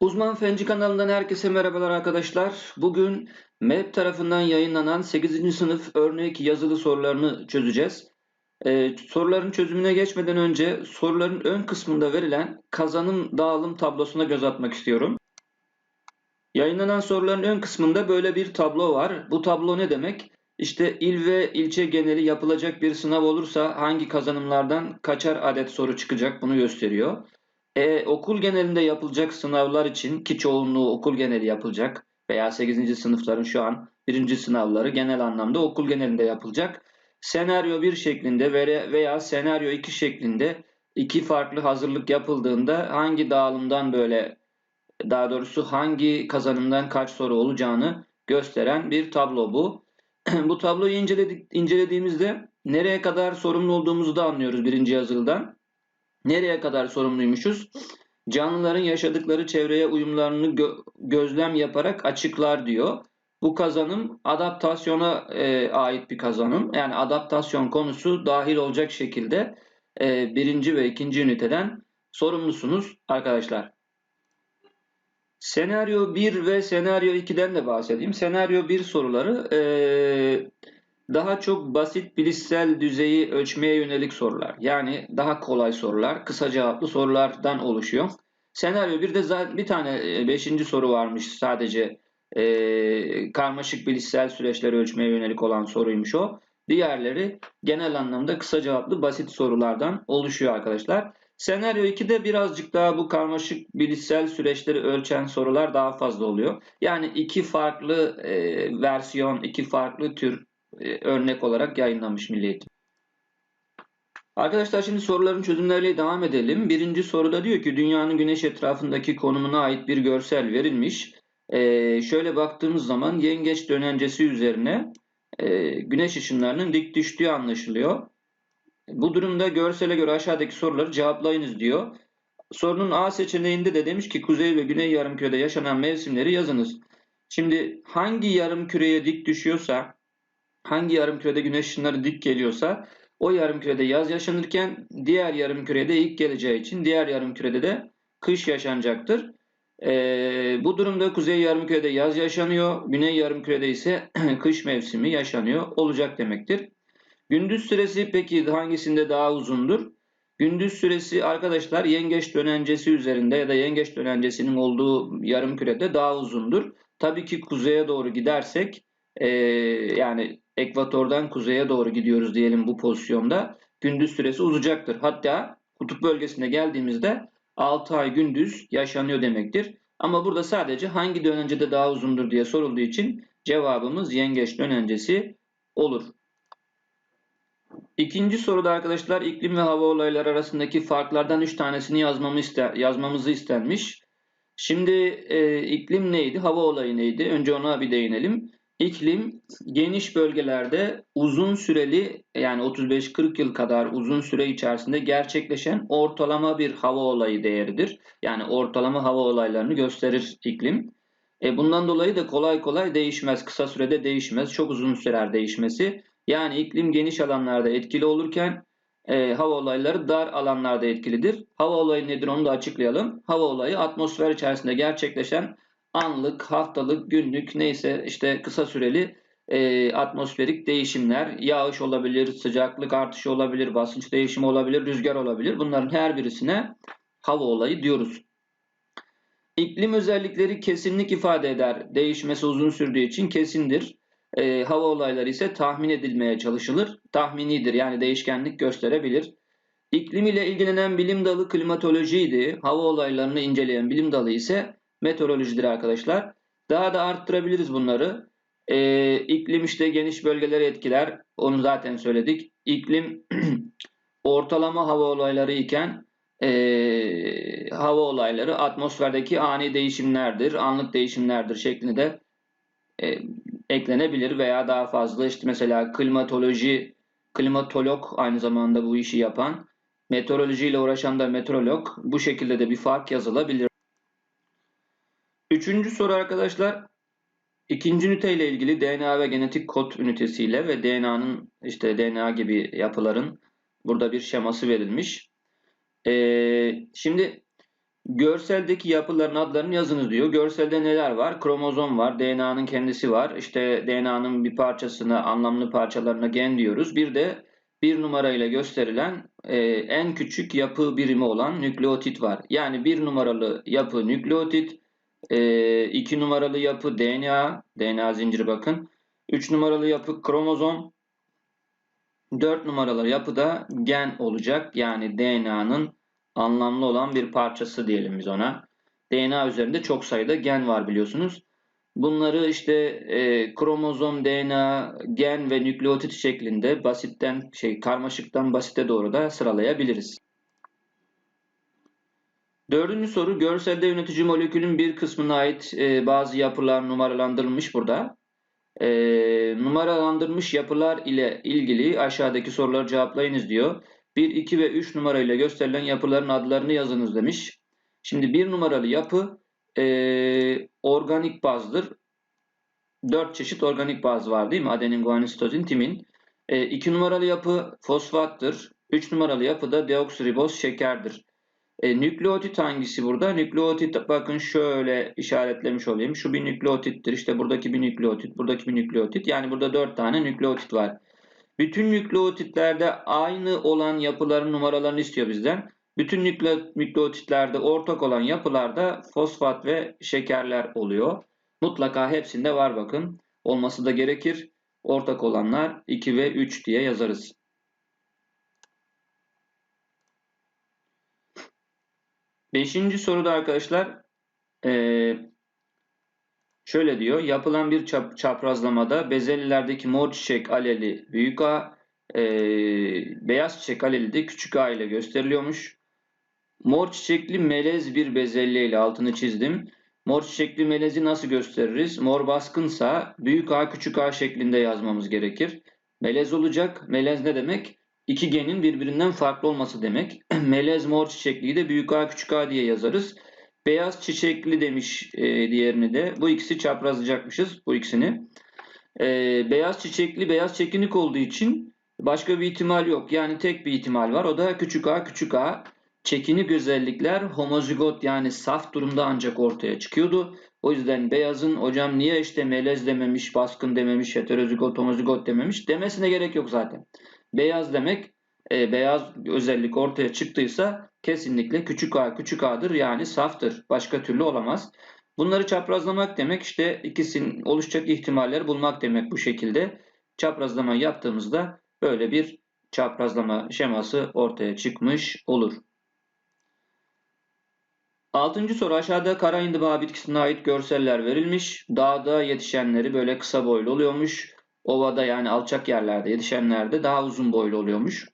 Uzman Fenci kanalından herkese merhabalar arkadaşlar. Bugün MEP tarafından yayınlanan 8. sınıf örnek yazılı sorularını çözeceğiz. Ee, soruların çözümüne geçmeden önce soruların ön kısmında verilen kazanım dağılım tablosuna göz atmak istiyorum. Yayınlanan soruların ön kısmında böyle bir tablo var. Bu tablo ne demek? İşte il ve ilçe geneli yapılacak bir sınav olursa hangi kazanımlardan kaçar adet soru çıkacak bunu gösteriyor. E, okul genelinde yapılacak sınavlar için ki çoğunluğu okul geneli yapılacak veya 8. sınıfların şu an birinci sınavları genel anlamda okul genelinde yapılacak. Senaryo 1 şeklinde veya, senaryo 2 şeklinde iki farklı hazırlık yapıldığında hangi dağılımdan böyle daha doğrusu hangi kazanımdan kaç soru olacağını gösteren bir tablo bu. bu tabloyu inceledik, incelediğimizde nereye kadar sorumlu olduğumuzu da anlıyoruz birinci yazılıdan. Nereye kadar sorumluymuşuz? Canlıların yaşadıkları çevreye uyumlarını gö gözlem yaparak açıklar diyor. Bu kazanım adaptasyona e, ait bir kazanım. Yani adaptasyon konusu dahil olacak şekilde e, birinci ve ikinci üniteden sorumlusunuz arkadaşlar. Senaryo 1 ve senaryo 2'den de bahsedeyim. Senaryo 1 soruları e, daha çok basit bilişsel düzeyi ölçmeye yönelik sorular. Yani daha kolay sorular, kısa cevaplı sorulardan oluşuyor. Senaryo 1'de zaten bir tane 5. soru varmış sadece e, karmaşık bilişsel süreçleri ölçmeye yönelik olan soruymuş o. Diğerleri genel anlamda kısa cevaplı basit sorulardan oluşuyor arkadaşlar. Senaryo 2'de birazcık daha bu karmaşık bilişsel süreçleri ölçen sorular daha fazla oluyor. Yani iki farklı e, versiyon, iki farklı tür e, örnek olarak yayınlanmış Milli. Arkadaşlar şimdi soruların çözümleriyle devam edelim. Birinci soruda diyor ki dünyanın güneş etrafındaki konumuna ait bir görsel verilmiş. Ee, şöyle baktığımız zaman yengeç dönencesi üzerine e, güneş ışınlarının dik düştüğü anlaşılıyor. Bu durumda görsele göre aşağıdaki soruları cevaplayınız diyor. Sorunun A seçeneğinde de demiş ki kuzey ve güney yarımkürede yaşanan mevsimleri yazınız. Şimdi hangi yarımküreye dik düşüyorsa hangi yarım kürede güneş ışınları dik geliyorsa o yarım kürede yaz yaşanırken diğer yarım kürede ilk geleceği için diğer yarım kürede de kış yaşanacaktır. Ee, bu durumda kuzey yarım kürede yaz yaşanıyor, güney yarım kürede ise kış mevsimi yaşanıyor olacak demektir. Gündüz süresi peki hangisinde daha uzundur? Gündüz süresi arkadaşlar yengeç dönencesi üzerinde ya da yengeç dönencesinin olduğu yarım kürede daha uzundur. Tabii ki kuzeye doğru gidersek e, yani ekvatordan kuzeye doğru gidiyoruz diyelim bu pozisyonda. Gündüz süresi uzayacaktır. Hatta kutup bölgesine geldiğimizde 6 ay gündüz yaşanıyor demektir. Ama burada sadece hangi dönencede daha uzundur diye sorulduğu için cevabımız yengeç dönencesi olur. İkinci soruda arkadaşlar iklim ve hava olayları arasındaki farklardan 3 tanesini yazmamı ister, yazmamızı istenmiş. Şimdi e, iklim neydi? Hava olayı neydi? Önce ona bir değinelim. İklim geniş bölgelerde uzun süreli yani 35-40 yıl kadar uzun süre içerisinde gerçekleşen ortalama bir hava olayı değeridir. Yani ortalama hava olaylarını gösterir iklim. E bundan dolayı da kolay kolay değişmez. Kısa sürede değişmez. Çok uzun sürer değişmesi. Yani iklim geniş alanlarda etkili olurken e, hava olayları dar alanlarda etkilidir. Hava olayı nedir onu da açıklayalım. Hava olayı atmosfer içerisinde gerçekleşen anlık, haftalık, günlük neyse işte kısa süreli e, atmosferik değişimler, yağış olabilir, sıcaklık artışı olabilir, basınç değişimi olabilir, rüzgar olabilir. Bunların her birisine hava olayı diyoruz. İklim özellikleri kesinlik ifade eder. Değişmesi uzun sürdüğü için kesindir. E, hava olayları ise tahmin edilmeye çalışılır. Tahminidir yani değişkenlik gösterebilir. İklim ile ilgilenen bilim dalı klimatolojiydi. Hava olaylarını inceleyen bilim dalı ise meteorolojidir arkadaşlar. Daha da arttırabiliriz bunları. Ee, iklim işte geniş bölgeleri etkiler. Onu zaten söyledik. İklim ortalama hava olayları iken e, hava olayları atmosferdeki ani değişimlerdir, anlık değişimlerdir şeklinde e, eklenebilir veya daha fazla işte mesela klimatoloji, klimatolog aynı zamanda bu işi yapan, meteorolojiyle uğraşan da meteorolog bu şekilde de bir fark yazılabilir. Üçüncü soru arkadaşlar. İkinci ünite ile ilgili DNA ve genetik kod ünitesiyle ve DNA'nın işte DNA gibi yapıların burada bir şeması verilmiş. Ee, şimdi Görseldeki yapıların adlarını yazınız diyor. Görselde neler var? Kromozom var, DNA'nın kendisi var. İşte DNA'nın bir parçasına, anlamlı parçalarına gen diyoruz. Bir de bir numarayla gösterilen e, en küçük yapı birimi olan nükleotit var. Yani bir numaralı yapı nükleotit, e, iki numaralı yapı DNA, DNA zinciri bakın. Üç numaralı yapı kromozom, dört numaralı yapı da gen olacak. Yani DNA'nın anlamlı olan bir parçası diyelim biz ona. DNA üzerinde çok sayıda gen var biliyorsunuz. Bunları işte e, kromozom, DNA, gen ve nükleotit şeklinde basitten şey karmaşıktan basite doğru da sıralayabiliriz. Dördüncü soru görselde yönetici molekülün bir kısmına ait e, bazı yapılar numaralandırılmış burada. E, numaralandırılmış yapılar ile ilgili aşağıdaki soruları cevaplayınız diyor. 1, 2 ve 3 numarayla gösterilen yapıların adlarını yazınız demiş. Şimdi 1 numaralı yapı e, organik bazdır. 4 çeşit organik baz var değil mi? Adenin, guanin, sitozin, timin. 2 e, numaralı yapı fosfattır. 3 numaralı yapı da deoksiriboz şekerdir. E, nükleotit hangisi burada? Nükleotit bakın şöyle işaretlemiş olayım. Şu bir nükleotittir. İşte buradaki bir nükleotit, buradaki bir nükleotit. Yani burada 4 tane nükleotit var. Bütün nükleotitlerde aynı olan yapıların numaralarını istiyor bizden. Bütün nükleotitlerde ortak olan yapılarda fosfat ve şekerler oluyor. Mutlaka hepsinde var bakın. Olması da gerekir. Ortak olanlar 2 ve 3 diye yazarız. Beşinci soruda arkadaşlar ee, şöyle diyor. Yapılan bir çap, çaprazlamada bezellilerdeki mor çiçek aleli büyük A, e, beyaz çiçek aleli de küçük A ile gösteriliyormuş. Mor çiçekli melez bir bezelye ile altını çizdim. Mor çiçekli melezi nasıl gösteririz? Mor baskınsa büyük A küçük A şeklinde yazmamız gerekir. Melez olacak. Melez ne demek? İki genin birbirinden farklı olması demek. melez mor çiçekliyi de büyük A küçük A diye yazarız. Beyaz çiçekli demiş e, diğerini de. Bu ikisi çaprazlayacakmışız bu ikisini. E, beyaz çiçekli beyaz çekinik olduğu için başka bir ihtimal yok. Yani tek bir ihtimal var. O da küçük a küçük a. Çekinik özellikler homozigot yani saf durumda ancak ortaya çıkıyordu. O yüzden beyazın hocam niye işte melez dememiş, baskın dememiş, heterozigot, homozigot dememiş demesine gerek yok zaten. Beyaz demek e, beyaz özellik ortaya çıktıysa kesinlikle küçük a küçük a'dır yani saftır. Başka türlü olamaz. Bunları çaprazlamak demek işte ikisinin oluşacak ihtimalleri bulmak demek bu şekilde. Çaprazlama yaptığımızda böyle bir çaprazlama şeması ortaya çıkmış olur. Altıncı soru aşağıda kara indiba bitkisine ait görseller verilmiş. Dağda yetişenleri böyle kısa boylu oluyormuş. Ovada yani alçak yerlerde yetişenlerde daha uzun boylu oluyormuş.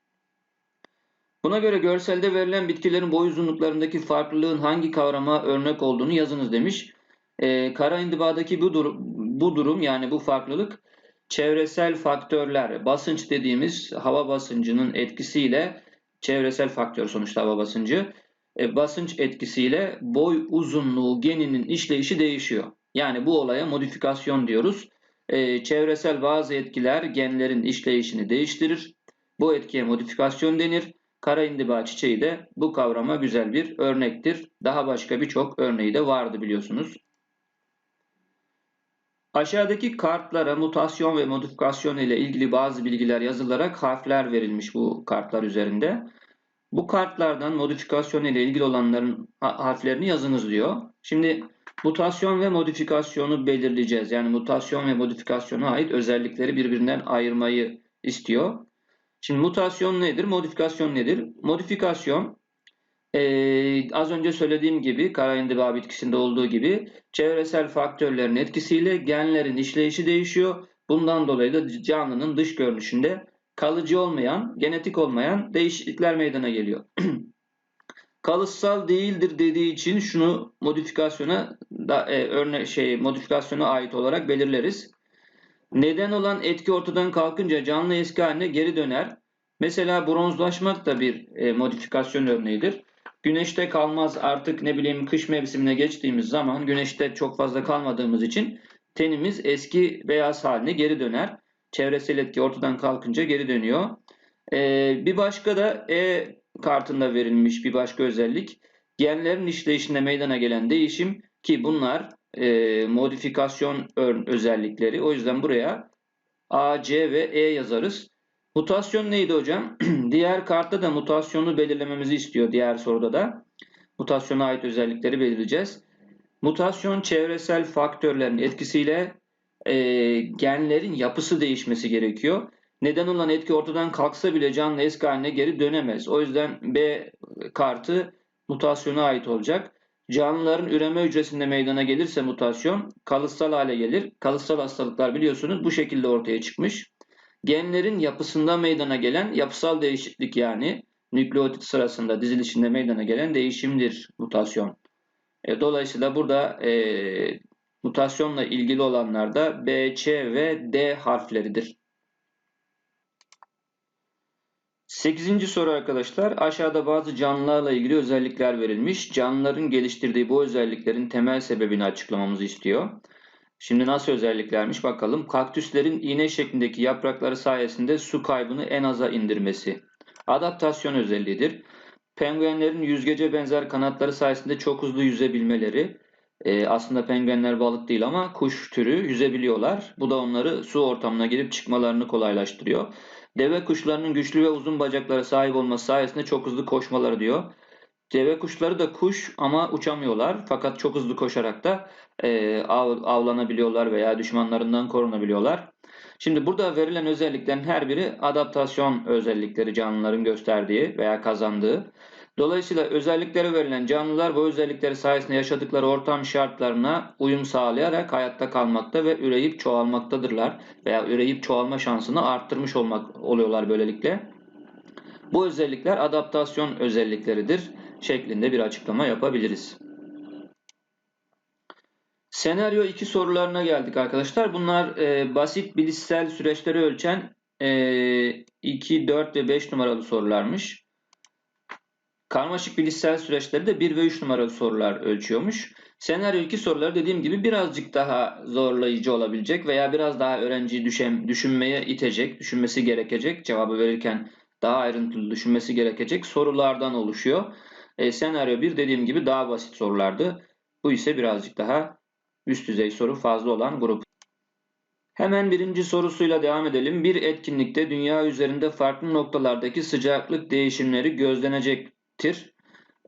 Buna göre görselde verilen bitkilerin boy uzunluklarındaki farklılığın hangi kavrama örnek olduğunu yazınız demiş. Ee, kara indibadaki bu, dur bu durum yani bu farklılık çevresel faktörler, basınç dediğimiz hava basıncının etkisiyle çevresel faktör sonuçta hava basıncı e, basınç etkisiyle boy uzunluğu geninin işleyişi değişiyor. Yani bu olaya modifikasyon diyoruz. E, çevresel bazı etkiler genlerin işleyişini değiştirir. Bu etkiye modifikasyon denir. Kara indiba çiçeği de bu kavrama güzel bir örnektir. Daha başka birçok örneği de vardı biliyorsunuz. Aşağıdaki kartlara mutasyon ve modifikasyon ile ilgili bazı bilgiler yazılarak harfler verilmiş bu kartlar üzerinde. Bu kartlardan modifikasyon ile ilgili olanların harflerini yazınız diyor. Şimdi mutasyon ve modifikasyonu belirleyeceğiz. Yani mutasyon ve modifikasyona ait özellikleri birbirinden ayırmayı istiyor. Şimdi mutasyon nedir? Modifikasyon nedir? Modifikasyon ee, az önce söylediğim gibi kara indiba bitkisinde olduğu gibi çevresel faktörlerin etkisiyle genlerin işleyişi değişiyor. Bundan dolayı da canlının dış görünüşünde kalıcı olmayan, genetik olmayan değişiklikler meydana geliyor. Kalıtsal değildir dediği için şunu modifikasyona da e, örne şey modifikasyona ait olarak belirleriz. Neden olan etki ortadan kalkınca canlı eski haline geri döner. Mesela bronzlaşmak da bir e, modifikasyon örneğidir. Güneşte kalmaz artık ne bileyim kış mevsimine geçtiğimiz zaman güneşte çok fazla kalmadığımız için tenimiz eski beyaz haline geri döner. Çevresel etki ortadan kalkınca geri dönüyor. E, bir başka da E kartında verilmiş bir başka özellik. genlerin işleyişinde meydana gelen değişim ki bunlar e, modifikasyon özellikleri. O yüzden buraya A, C ve E yazarız. Mutasyon neydi hocam? diğer kartta da mutasyonu belirlememizi istiyor diğer soruda da. Mutasyona ait özellikleri belirleyeceğiz. Mutasyon çevresel faktörlerin etkisiyle e, genlerin yapısı değişmesi gerekiyor. Neden olan etki ortadan kalksa bile canlı eski haline geri dönemez. O yüzden B kartı mutasyona ait olacak. Canlıların üreme hücresinde meydana gelirse mutasyon kalıtsal hale gelir. Kalıtsal hastalıklar biliyorsunuz bu şekilde ortaya çıkmış. Genlerin yapısında meydana gelen yapısal değişiklik yani nükleotit sırasında dizilişinde meydana gelen değişimdir mutasyon. E, dolayısıyla burada e, mutasyonla ilgili olanlar da B, Ç ve D harfleridir. Sekizinci soru arkadaşlar. Aşağıda bazı canlılarla ilgili özellikler verilmiş. Canlıların geliştirdiği bu özelliklerin temel sebebini açıklamamızı istiyor. Şimdi nasıl özelliklermiş bakalım. Kaktüslerin iğne şeklindeki yaprakları sayesinde su kaybını en aza indirmesi. Adaptasyon özelliğidir. Penguenlerin yüzgece benzer kanatları sayesinde çok hızlı yüzebilmeleri. Ee, aslında penguenler balık değil ama kuş türü yüzebiliyorlar. Bu da onları su ortamına girip çıkmalarını kolaylaştırıyor. Deve kuşlarının güçlü ve uzun bacaklara sahip olması sayesinde çok hızlı koşmaları diyor. Deve kuşları da kuş ama uçamıyorlar. Fakat çok hızlı koşarak da e, av, avlanabiliyorlar veya düşmanlarından korunabiliyorlar. Şimdi burada verilen özelliklerin her biri adaptasyon özellikleri canlıların gösterdiği veya kazandığı. Dolayısıyla özellikleri verilen canlılar bu özellikleri sayesinde yaşadıkları ortam şartlarına uyum sağlayarak hayatta kalmakta ve üreyip çoğalmaktadırlar veya üreyip çoğalma şansını arttırmış olmak oluyorlar böylelikle. Bu özellikler adaptasyon özellikleridir şeklinde bir açıklama yapabiliriz. Senaryo 2 sorularına geldik arkadaşlar. Bunlar e, basit bilişsel süreçleri ölçen e, 2, 4 ve 5 numaralı sorularmış. Karmaşık bilişsel süreçleri de 1 ve 3 numaralı sorular ölçüyormuş. Senaryo 2 soruları dediğim gibi birazcık daha zorlayıcı olabilecek veya biraz daha öğrenciyi düşen, düşünmeye itecek, düşünmesi gerekecek, cevabı verirken daha ayrıntılı düşünmesi gerekecek sorulardan oluşuyor. E, senaryo 1 dediğim gibi daha basit sorulardı. Bu ise birazcık daha üst düzey soru fazla olan grup. Hemen birinci sorusuyla devam edelim. Bir etkinlikte dünya üzerinde farklı noktalardaki sıcaklık değişimleri gözlenecektir.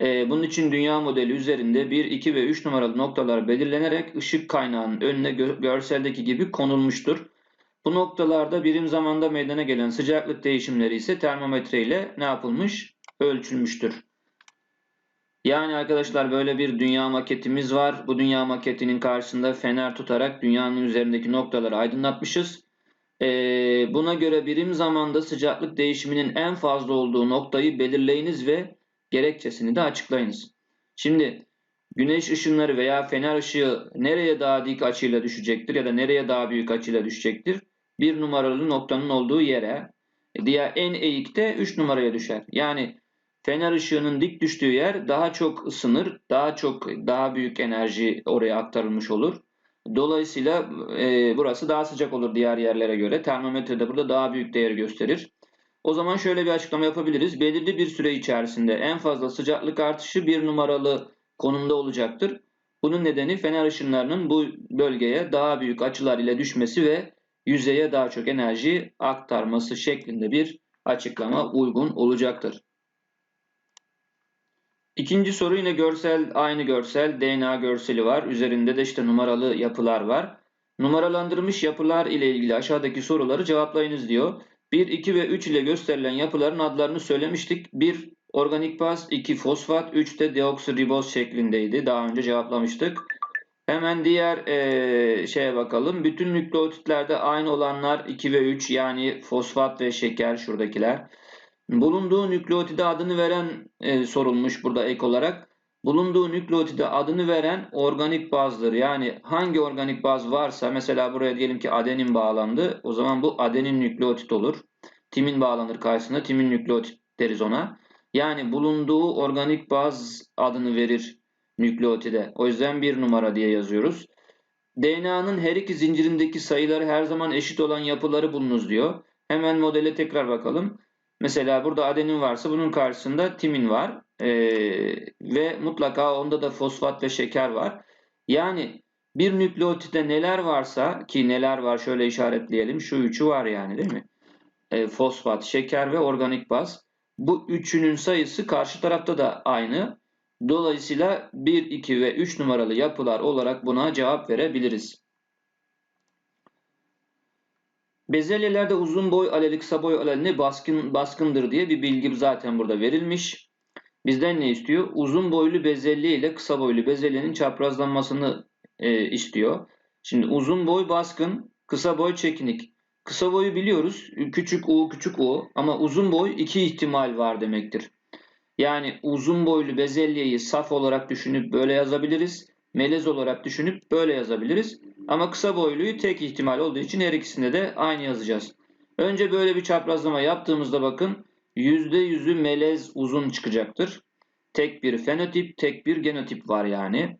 Ee, bunun için dünya modeli üzerinde 1, 2 ve 3 numaralı noktalar belirlenerek ışık kaynağının önüne gö görseldeki gibi konulmuştur. Bu noktalarda birim zamanda meydana gelen sıcaklık değişimleri ise termometre ile ne yapılmış? Ölçülmüştür. Yani arkadaşlar böyle bir dünya maketimiz var. Bu dünya maketinin karşısında fener tutarak dünyanın üzerindeki noktaları aydınlatmışız. Ee, buna göre birim zamanda sıcaklık değişiminin en fazla olduğu noktayı belirleyiniz ve gerekçesini de açıklayınız. Şimdi güneş ışınları veya fener ışığı nereye daha dik açıyla düşecektir ya da nereye daha büyük açıyla düşecektir? Bir numaralı noktanın olduğu yere. Diğer en eğikte 3 numaraya düşer. Yani Fener ışığının dik düştüğü yer daha çok ısınır, daha çok daha büyük enerji oraya aktarılmış olur. Dolayısıyla e, burası daha sıcak olur diğer yerlere göre. Termometre de burada daha büyük değeri gösterir. O zaman şöyle bir açıklama yapabiliriz. Belirli bir süre içerisinde en fazla sıcaklık artışı bir numaralı konumda olacaktır. Bunun nedeni fener ışınlarının bu bölgeye daha büyük açılar ile düşmesi ve yüzeye daha çok enerji aktarması şeklinde bir açıklama uygun olacaktır. İkinci soru yine görsel, aynı görsel DNA görseli var. Üzerinde de işte numaralı yapılar var. Numaralandırılmış yapılar ile ilgili aşağıdaki soruları cevaplayınız diyor. 1, 2 ve 3 ile gösterilen yapıların adlarını söylemiştik. 1 organik baz, 2 fosfat, 3 de deoksiriboz şeklindeydi. Daha önce cevaplamıştık. Hemen diğer e, şeye bakalım. Bütün nükleotitlerde aynı olanlar 2 ve 3 yani fosfat ve şeker şuradakiler. Bulunduğu nükleotide adını veren e, sorulmuş burada ek olarak. Bulunduğu nükleotide adını veren organik bazdır. Yani hangi organik baz varsa mesela buraya diyelim ki adenin bağlandı. O zaman bu adenin nükleotit olur. Timin bağlanır karşısına. Timin nükleotit deriz ona. Yani bulunduğu organik baz adını verir nükleotide. O yüzden bir numara diye yazıyoruz. DNA'nın her iki zincirindeki sayıları her zaman eşit olan yapıları bulunuz diyor. Hemen modele tekrar bakalım. Mesela burada adenin varsa bunun karşısında timin var. Ee, ve mutlaka onda da fosfat ve şeker var. Yani bir nükleotide neler varsa ki neler var şöyle işaretleyelim. Şu üçü var yani değil mi? Ee, fosfat, şeker ve organik baz. Bu üçünün sayısı karşı tarafta da aynı. Dolayısıyla 1, 2 ve 3 numaralı yapılar olarak buna cevap verebiliriz. Bezelyelerde uzun boy aleli kısa boy aleli baskın, baskındır diye bir bilgi zaten burada verilmiş. Bizden ne istiyor? Uzun boylu bezelye ile kısa boylu bezelyenin çaprazlanmasını e, istiyor. Şimdi uzun boy baskın, kısa boy çekinik. Kısa boyu biliyoruz. Küçük U, küçük U ama uzun boy iki ihtimal var demektir. Yani uzun boylu bezelyeyi saf olarak düşünüp böyle yazabiliriz. Melez olarak düşünüp böyle yazabiliriz. Ama kısa boyluyu tek ihtimal olduğu için her ikisinde de aynı yazacağız. Önce böyle bir çaprazlama yaptığımızda bakın %100'ü melez uzun çıkacaktır. Tek bir fenotip, tek bir genotip var yani.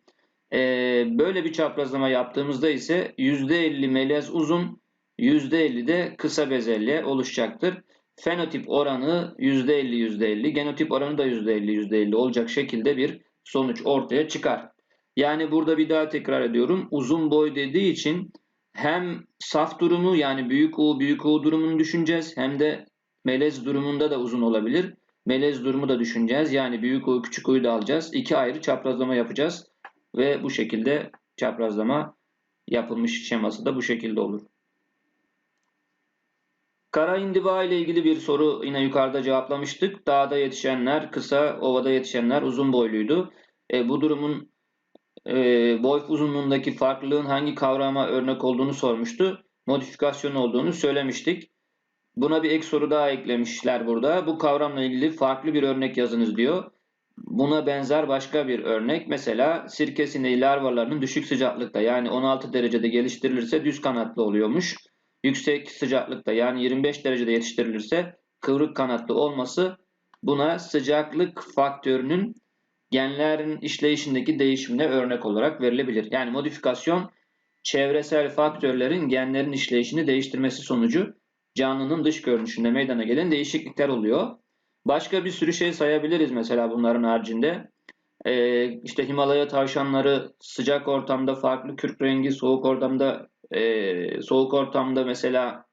Ee, böyle bir çaprazlama yaptığımızda ise %50 melez uzun, %50 de kısa bezelye oluşacaktır. Fenotip oranı %50 %50, genotip oranı da %50 %50 olacak şekilde bir sonuç ortaya çıkar. Yani burada bir daha tekrar ediyorum. Uzun boy dediği için hem saf durumu yani büyük U büyük U durumunu düşüneceğiz hem de melez durumunda da uzun olabilir. Melez durumu da düşüneceğiz. Yani büyük U küçük U'yu da alacağız. İki ayrı çaprazlama yapacağız. Ve bu şekilde çaprazlama yapılmış şeması da bu şekilde olur. Kara indiba ile ilgili bir soru yine yukarıda cevaplamıştık. Dağda yetişenler kısa, ovada yetişenler uzun boyluydu. E, bu durumun e, boy uzunluğundaki farklılığın hangi kavrama örnek olduğunu sormuştu. Modifikasyon olduğunu söylemiştik. Buna bir ek soru daha eklemişler burada. Bu kavramla ilgili farklı bir örnek yazınız diyor. Buna benzer başka bir örnek mesela sirke sineği larvalarının düşük sıcaklıkta yani 16 derecede geliştirilirse düz kanatlı oluyormuş. Yüksek sıcaklıkta yani 25 derecede yetiştirilirse kıvrık kanatlı olması buna sıcaklık faktörünün genlerin işleyişindeki değişimine örnek olarak verilebilir. Yani modifikasyon çevresel faktörlerin genlerin işleyişini değiştirmesi sonucu canlının dış görünüşünde meydana gelen değişiklikler oluyor. Başka bir sürü şey sayabiliriz mesela bunların haricinde. Ee, işte Himalaya tavşanları sıcak ortamda farklı kürk rengi, soğuk ortamda e, soğuk ortamda mesela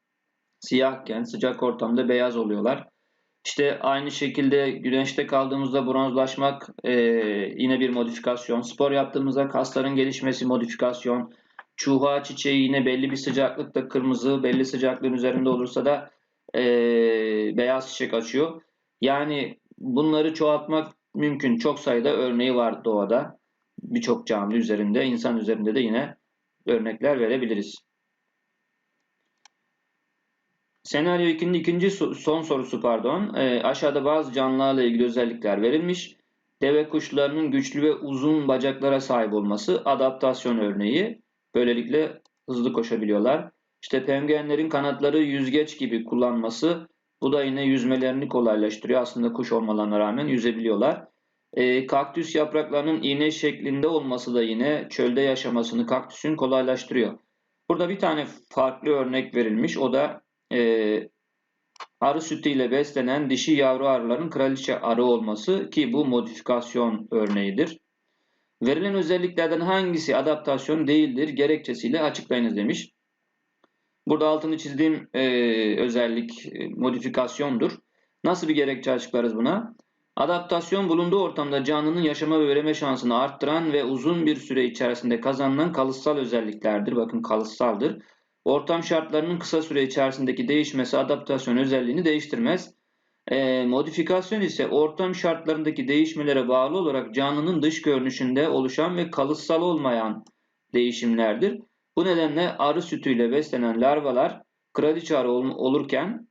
siyahken sıcak ortamda beyaz oluyorlar. İşte aynı şekilde güneşte kaldığımızda bronzlaşmak e, yine bir modifikasyon. Spor yaptığımızda kasların gelişmesi modifikasyon. Çuha çiçeği yine belli bir sıcaklıkta kırmızı, belli sıcaklığın üzerinde olursa da e, beyaz çiçek açıyor. Yani bunları çoğaltmak mümkün. Çok sayıda örneği var doğada. Birçok canlı üzerinde, insan üzerinde de yine örnekler verebiliriz. Senaryo 2'nin ikinci son sorusu pardon. E, aşağıda bazı canlılarla ilgili özellikler verilmiş. Deve kuşlarının güçlü ve uzun bacaklara sahip olması adaptasyon örneği. Böylelikle hızlı koşabiliyorlar. İşte penguenlerin kanatları yüzgeç gibi kullanması bu da yine yüzmelerini kolaylaştırıyor. Aslında kuş olmalarına rağmen yüzebiliyorlar. E, kaktüs yapraklarının iğne şeklinde olması da yine çölde yaşamasını kaktüsün kolaylaştırıyor. Burada bir tane farklı örnek verilmiş. O da e, arı sütüyle beslenen dişi yavru arıların kraliçe arı olması ki bu modifikasyon örneğidir. Verilen özelliklerden hangisi adaptasyon değildir gerekçesiyle açıklayınız demiş. Burada altını çizdiğim e, özellik e, modifikasyondur. Nasıl bir gerekçe açıklarız buna? Adaptasyon bulunduğu ortamda canlının yaşama ve üreme şansını arttıran ve uzun bir süre içerisinde kazanılan kalıtsal özelliklerdir. Bakın kalıtsaldır. Ortam şartlarının kısa süre içerisindeki değişmesi adaptasyon özelliğini değiştirmez. E, modifikasyon ise ortam şartlarındaki değişmelere bağlı olarak canlının dış görünüşünde oluşan ve kalıtsal olmayan değişimlerdir. Bu nedenle arı sütüyle beslenen larvalar kraliçe arı ol olurken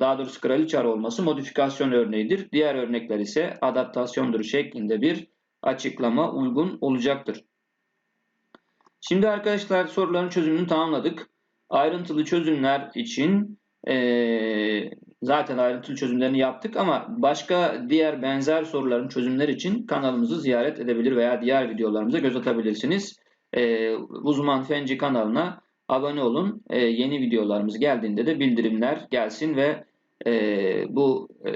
daha doğrusu kraliçe arı olması modifikasyon örneğidir. Diğer örnekler ise adaptasyondur şeklinde bir açıklama uygun olacaktır. Şimdi arkadaşlar soruların çözümünü tamamladık. Ayrıntılı çözümler için e, zaten ayrıntılı çözümlerini yaptık ama başka diğer benzer soruların çözümleri için kanalımızı ziyaret edebilir veya diğer videolarımıza göz atabilirsiniz. E, Uzman Fenci kanalına abone olun. E, yeni videolarımız geldiğinde de bildirimler gelsin ve e, bu e,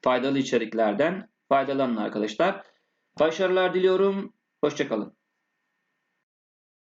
faydalı içeriklerden faydalanın arkadaşlar. Başarılar diliyorum. Hoşçakalın.